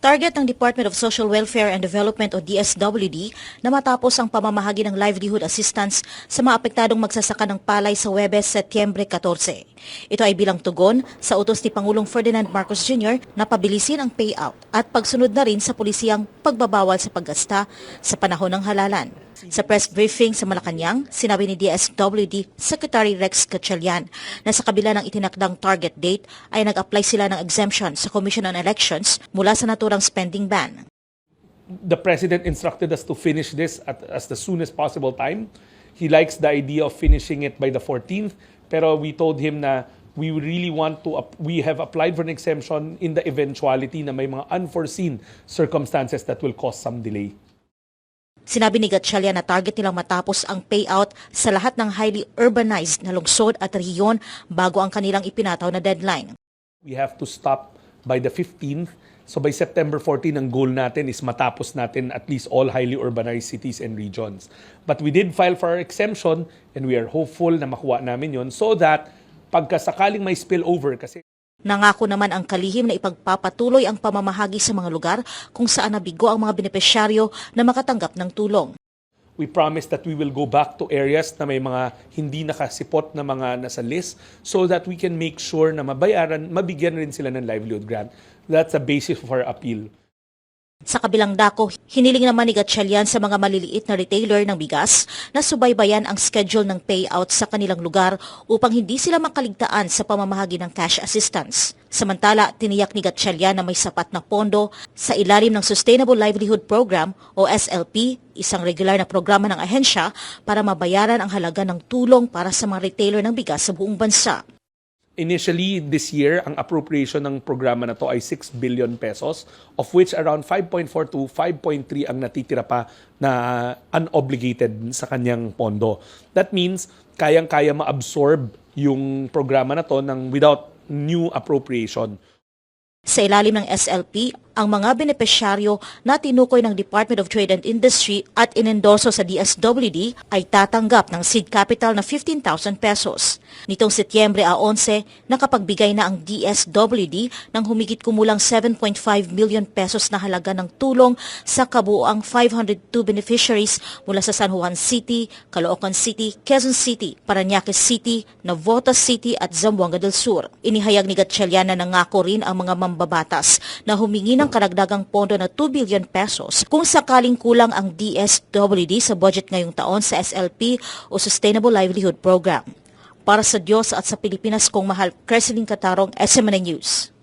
Target ng Department of Social Welfare and Development o DSWD na matapos ang pamamahagi ng livelihood assistance sa mga apektadong magsasaka ng palay sa Webes, Setyembre 14. Ito ay bilang tugon sa utos ni Pangulong Ferdinand Marcos Jr. na pabilisin ang payout at pagsunod na rin sa pulisiyang pagbabawal sa paggasta sa panahon ng halalan. Sa press briefing sa Malacanang, sinabi ni DSWD Secretary Rex Gatchalian na sa kabila ng itinakdang target date ay nag-apply sila ng exemption sa Commission on Elections mula sa naturang spending ban. the president instructed us to finish this at as the soonest possible time. He likes the idea of finishing it by the 14th, pero we told him na we really want to we have applied for an exemption in the eventuality na may mga unforeseen circumstances that will cause some delay. Sinabi ni Gatchalian na target nilang matapos ang payout sa lahat ng highly urbanized na lungsod at rehiyon bago ang kanilang ipinataw na deadline. We have to stop by the 15th. So by September 14, ang goal natin is matapos natin at least all highly urbanized cities and regions. But we did file for our exemption and we are hopeful na makuha namin yon so that pagkasakaling may spillover kasi Nangako naman ang kalihim na ipagpapatuloy ang pamamahagi sa mga lugar kung saan nabigo ang mga benepisyaryo na makatanggap ng tulong. we promise that we will go back to areas na may mga hindi nakasipot na mga nasa list so that we can make sure na mabayaran, mabigyan rin sila ng livelihood grant. That's the basis of our appeal. Sa kabilang dako, hiniling naman ni Gatchalian sa mga maliliit na retailer ng bigas na subaybayan ang schedule ng payout sa kanilang lugar upang hindi sila makaligtaan sa pamamahagi ng cash assistance. Samantala, tiniyak ni Gatchalian na may sapat na pondo sa ilalim ng Sustainable Livelihood Program o SLP, isang regular na programa ng ahensya para mabayaran ang halaga ng tulong para sa mga retailer ng bigas sa buong bansa. Initially, this year, ang appropriation ng programa na to ay 6 billion pesos, of which around 5.4 to 5.3 ang natitira pa na unobligated sa kanyang pondo. That means, kayang-kaya ma-absorb yung programa na to ng without new appropriation. Sa ilalim ng SLP, ang mga benepisyaryo na tinukoy ng Department of Trade and Industry at inendorso sa DSWD ay tatanggap ng seed capital na 15,000 pesos. Nitong Setyembre a 11, nakapagbigay na ang DSWD ng humigit kumulang 7.5 million pesos na halaga ng tulong sa kabuoang 502 beneficiaries mula sa San Juan City, Caloocan City, Quezon City, Parañaque City, Navotas City at Zamboanga del Sur. Inihayag ni Gatchalian na nangako rin ang mga mambabatas na humingi ng karagdagang pondo na 2 billion pesos kung sakaling kulang ang DSWD sa budget ngayong taon sa SLP o Sustainable Livelihood Program. Para sa Diyos at sa Pilipinas kong mahal, Creseline Katarong, SMNA News.